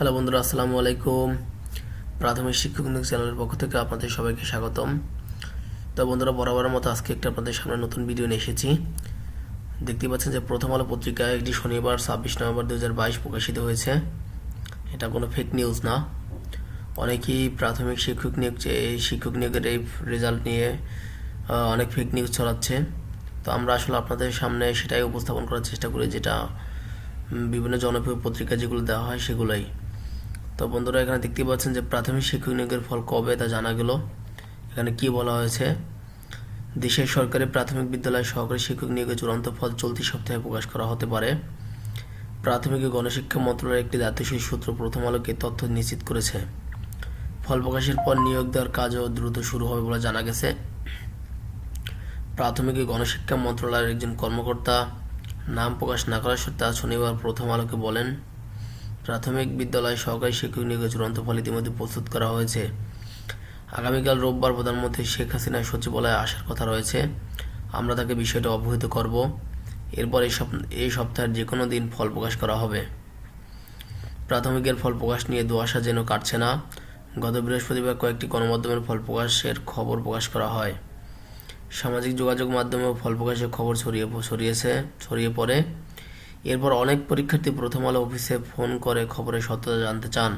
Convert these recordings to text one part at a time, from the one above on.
Hello বন্ধুরা, আসসালামু আলাইকুম। প্রাথমিক শিক্ষক নিয়োগ চ্যানেলের পক্ষ থেকে আপনাদের সবাইকে স্বাগতম। তো বন্ধুরা বরাবরের মতো আজকে একটা আপনাদের সামনে নতুন ভিডিও নিয়ে এসেছি। দেখতে পাচ্ছেন যে প্রথম আলো পত্রিকায় একটি শনিবার, ছাব্বিশ নভেম্বর দু হাজার বাইশ প্রকাশিত হয়েছে। এটা কোনো ফেক নিউজ না। অনেকেই প্রাথমিক শিক্ষক নিয়োগ এই শিক্ষক নিয়োগের এই রেজাল্ট নিয়ে অনেক ফেক নিউজ ছড়াচ্ছে। তো আমরা আসলে আপনাদের সামনে সেটাই উপস্থাপন করার চেষ্টা করি, যেটা বিভিন্ন জনপ্রিয় পত্রিকা যেগুলো দেওয়া হয় সেগুলোই। তো বন্ধুরা এখানে দেখতে পাচ্ছেন যে প্রাথমিক শিক্ষক নিয়োগের ফল কবে তা জানা গেল। এখানে কি বলা হয়েছে? দেশের সরকারি প্রাথমিক বিদ্যালয় সহকারী শিক্ষক নিয়োগের চূড়ান্ত ফল চলতি সপ্তাহে প্রকাশ করা হতে পারে। প্রাথমিক গণশিক্ষা মন্ত্রণালয়ের একটি দায়িত্বশীল সূত্র প্রথম আলোকে তথ্য নিশ্চিত করেছে। ফল প্রকাশের পর নিয়োগ দেওয়ার কাজও দ্রুত শুরু হবে বলে জানা গেছে। প্রাথমিক গণশিক্ষা মন্ত্রণালয়ের একজন কর্মকর্তা নাম প্রকাশ না করার সত্ত্বে আজ শনিবার প্রথম আলোকে বলেন প্রাথমিক বিদ্যালয় সহকারী শিক্ষক নিয়োগের চূড়ান্ত ফল ইতিমধ্যে প্রস্তুত করা হয়েছে। আগামীকাল রোববার প্রধানমন্ত্রী শেখ হাসিনার সচিবালয়ে আসার কথা রয়েছে। আমরা তাকে বিষয়টা অবহিত করব। এরপর এই এই সপ্তাহের যে কোনো দিন ফল প্রকাশ করা হবে। প্রাথমিকের ফল প্রকাশ নিয়ে দুয়াশা যেন কাটছে না। গত বৃহস্পতিবার কয়েকটি গণমাধ্যমের ফল প্রকাশের খবর প্রকাশ করা হয়। সামাজিক যোগাযোগ মাধ্যমেও ফল প্রকাশের খবর ছড়িয়ে, ছড়িয়েছে, ছড়িয়ে পড়ে। এরপর অনেক পরীক্ষার্থী প্রথম আলো অফিসে ফোন করে খবরের সত্যতা জানতে চান।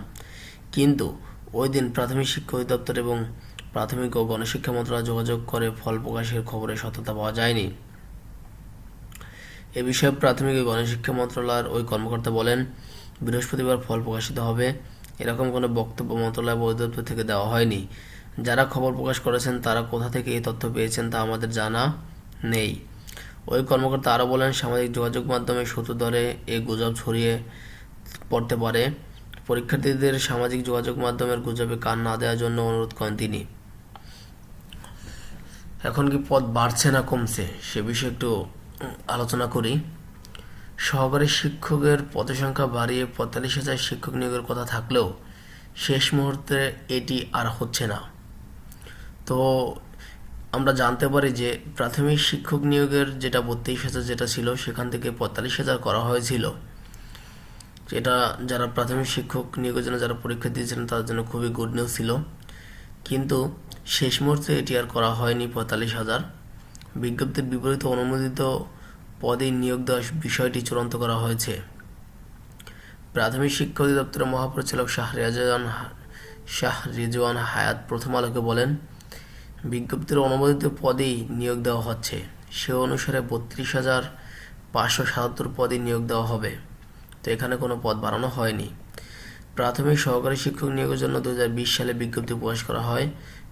কিন্তু ওই দিন প্রাথমিক শিক্ষা অধিদপ্তর এবং প্রাথমিক ও গণশিক্ষা মন্ত্রণালয় যোগাযোগ করে ফল প্রকাশের খবরের সত্যতা পাওয়া যায়নি। এ বিষয়ে প্রাথমিক ও গণশিক্ষা মন্ত্রণালয়ের ওই কর্মকর্তা বলেন, বৃহস্পতিবার ফল প্রকাশিত হবে। এরকম কোনো বক্তব্য মন্ত্রণালয় বা অধিদপ্তর থেকে দেওয়া হয়নি। যারা খবর প্রকাশ করেছেন, তারা কোথা থেকে এই তথ্য পেয়েছেন তা আমাদের জানা নেই। ওই কর্মকর্তা আরও বলেন, সামাজিক যোগাযোগ মাধ্যমে সূত্র ধরে এই গুজব ছড়িয়ে পড়তে পারে। পরীক্ষার্থীদের সামাজিক যোগাযোগ মাধ্যমের গুজবে কান না দেওয়ার জন্য অনুরোধ করেন তিনি। এখন কি পদ বাড়ছে না কমছে? সে বিষয়ে একটু আলোচনা করি। সহকারী শিক্ষকের পদের সংখ্যা বাড়িয়ে পঁয়তাল্লিশ হাজার শিক্ষক নিয়োগের কথা থাকলেও শেষ মুহূর্তে এটি আর হচ্ছে না। তো আমরা জানতে পারি যে প্রাথমিক শিক্ষক নিয়োগের যেটা বত্রিশ হাজার যেটা ছিল, সেখান থেকে পঁয়তাল্লিশ হাজার করা হয়েছিল। যেটা যারা প্রাথমিক শিক্ষক নিয়োগের জন্য যারা পরীক্ষা দিয়েছিলেন তাদের জন্য খুবই গুড নিউজ ছিল। কিন্তু শেষ মুহূর্তে এটি আর করা হয়নি পঁয়তাল্লিশ হাজার। বিজ্ঞপ্তির বিপরীত অনুমোদিত পদে নিয়োগ দেওয়ার বিষয়টি চূড়ান্ত করা হয়েছে। প্রাথমিক শিক্ষা অধিদপ্তরের মহাপরিচালক শাহ রেজান শাহ রিজওয়ান হায়াত প্রথম আলোকে বলেন বিজ্ঞপ্তির অনুমোদিত পদেই নিয়োগ দেওয়া হচ্ছে। সে অনুসারে বত্রিশ হাজার পাঁচশো সাতাত্তর পদে নিয়োগ দেওয়া হবে। তো এখানে কোনো পদ বাড়ানো হয়নি। প্রাথমিক সহকারী শিক্ষক নিয়োগের জন্য দু হাজার বিশ সালে বিজ্ঞপ্তি প্রকাশ করা হয়।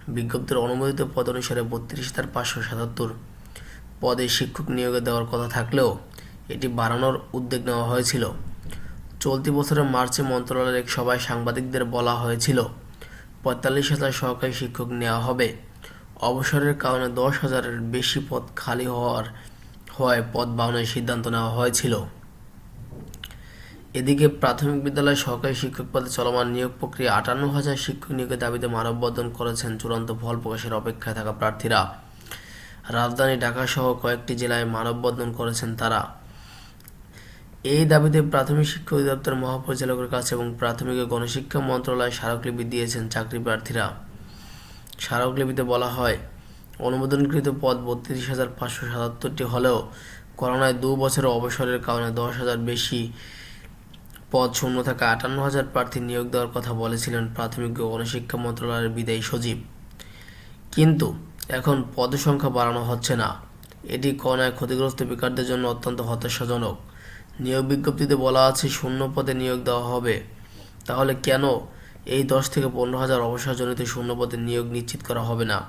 বিজ্ঞপ্তির অনুমোদিত পদ অনুসারে বত্রিশ হাজার পাঁচশো সাতাত্তর পদে শিক্ষক নিয়োগে দেওয়ার কথা থাকলেও এটি বাড়ানোর উদ্যোগ নেওয়া হয়েছিল। চলতি বছরের মার্চে মন্ত্রণালয়ের এক সভায় সাংবাদিকদের বলা হয়েছিল, পঁয়তাল্লিশ হাজার সহকারী শিক্ষক নেওয়া হবে। অবসরের কারণে দশ হাজারের বেশি পদ খালি হওয়ার, হওয়ায় পদ বাড়ানোর সিদ্ধান্ত নেওয়া হয়েছিল। এদিকে প্রাথমিক বিদ্যালয়ে সহকারী শিক্ষক পদে চলমান নিয়োগ প্রক্রিয়া আটান্ন হাজার শিক্ষক নিয়োগের দাবিতে মানববন্ধন করেছেন চূড়ান্ত ফল প্রকাশের অপেক্ষায় থাকা প্রার্থীরা। রাজধানী ঢাকা সহ কয়েকটি জেলায় মানববন্ধন করেছেন তারা। এই দাবিতে প্রাথমিক শিক্ষা অধিদপ্তর মহাপরিচালকের কাছে এবং প্রাথমিক ও গণশিক্ষা মন্ত্রণালয় স্মারকলিপি দিয়েছেন চাকরি প্রার্থীরা। স্মারকলিপিতে বলা হয়, অনুমোদনকৃত পদ বত্রিশ হাজার পাঁচশো সাতাত্তরটি হলেও করোনায় দু বছরের অবসরের কারণে দশ হাজার বেশি পদ শূন্য থাকা আটান্ন হাজার প্রার্থী নিয়োগ দেওয়ার কথা বলেছিলেন প্রাথমিক ও গণশিক্ষা মন্ত্রণালয়ের বিদায়ী সচিব। কিন্তু এখন পদ সংখ্যা বাড়ানো হচ্ছে না। এটি করোনায় ক্ষতিগ্রস্ত বেকারদের জন্য অত্যন্ত হতাশাজনক। নিয়োগ বিজ্ঞপ্তিতে বলা আছে, শূন্য পদে নিয়োগ দেওয়া হবে। তাহলে কেন এই দশ থেকে পনেরো হাজার অবসরজনিত শূন্য পদে নিয়োগ নিশ্চিত করা হবে না।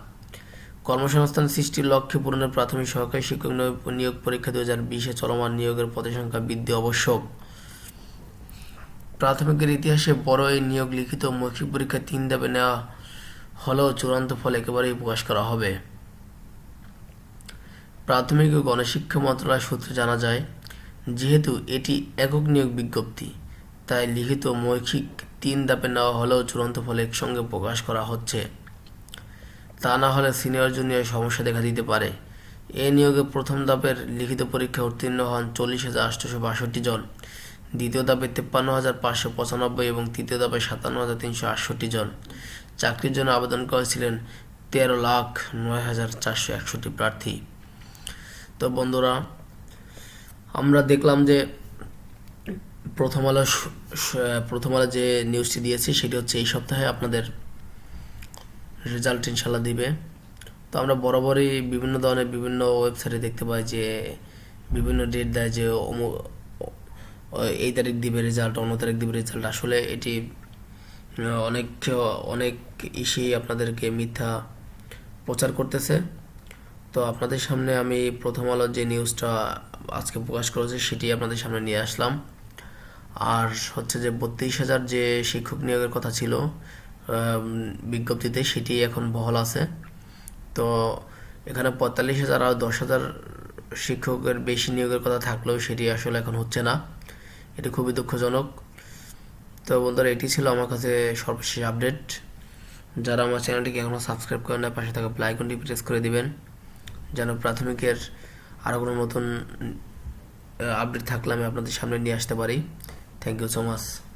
কর্মসংস্থান সৃষ্টির লক্ষ্যে পূরণের প্রাথমিক সহকারী শিক্ষক নিয়োগ- পরীক্ষা দু হাজার বিশে চলমান নিয়োগের পদের সংখ্যা বৃদ্ধি আবশ্যক। প্রাথমিকের ইতিহাসে বড় এই নিয়োগ লিখিত মৌখিক পরীক্ষা তিন ধাপে নেওয়া হলেও চূড়ান্ত ফল একেবারেই প্রকাশ করা হবে। প্রাথমিক ও গণশিক্ষা মন্ত্রণালয় সূত্রে জানা যায়, যেহেতু এটি একক নিয়োগ বিজ্ঞপ্তি, তাই লিখিত মৌখিক তিন ধাপে নেওয়া হলেও চূড়ান্ত ফল একসঙ্গে প্রকাশ করা হচ্ছে। তা না হলে সিনিয়র জুনিয়র সমস্যা দেখা দিতে পারে। এ নিয়োগে প্রথম ধাপের লিখিত পরীক্ষা উত্তীর্ণ হন চল্লিশ হাজার আটশোশো বাষট্টি জন, দ্বিতীয় ধাপে তেপ্পান্ন হাজার পাঁচশো পঁচানব্বই এবং তৃতীয় ধাপে সাতান্ন হাজার তিনশো আটষট্টি জন। চাকরির জন্য আবেদন করেছিলেন তেরো লাখ নয় হাজার চারশো একষট্টি প্রার্থী। তো বন্ধুরা, আমরা দেখলাম যে প্রথম আলো প্রথম আলো যে নিউজটি দিয়েছি সেটি হচ্ছে এই সপ্তাহে আপনাদের রেজাল্ট ইনশাল্লাহ দিবে। তো আমরা বরাবরই বিভিন্ন ধরনের বিভিন্ন ওয়েবসাইটে দেখতে পাই যে বিভিন্ন ডেট দেয় যে এই তারিখ দিবে রেজাল্ট অন্য তারিখ দিবে রেজাল্ট আসলে এটি অনেক অনেক ইসেই আপনাদেরকে মিথ্যা প্রচার করতেছে। তো আপনাদের সামনে আমি প্রথম আলো যে নিউজটা আজকে প্রকাশ করেছে সেটি আপনাদের সামনে নিয়ে আসলাম। আর হচ্ছে যে বত্রিশ হাজার যে শিক্ষক নিয়োগের কথা ছিল বিজ্ঞপ্তিতে সেটি এখন বহাল আছে। তো এখানে পঁয়তাল্লিশ হাজার আর দশ হাজার শিক্ষকের বেশি নিয়োগের কথা থাকলেও সেটি আসলে এখন হচ্ছে না। এটি খুবই দুঃখজনক। তো বন্ধুরা, এটি ছিল আমার কাছে সর্বশেষ আপডেট। যারা আমার চ্যানেলটিকে এখনও সাবস্ক্রাইব করেন না পাশে থাকা প্লাইকনটি প্রেস করে দিবেন, যেন প্রাথমিকের আরও কোনো নতুন আপডেট থাকলে আমি আপনাদের সামনে নিয়ে আসতে পারি। thank you so much.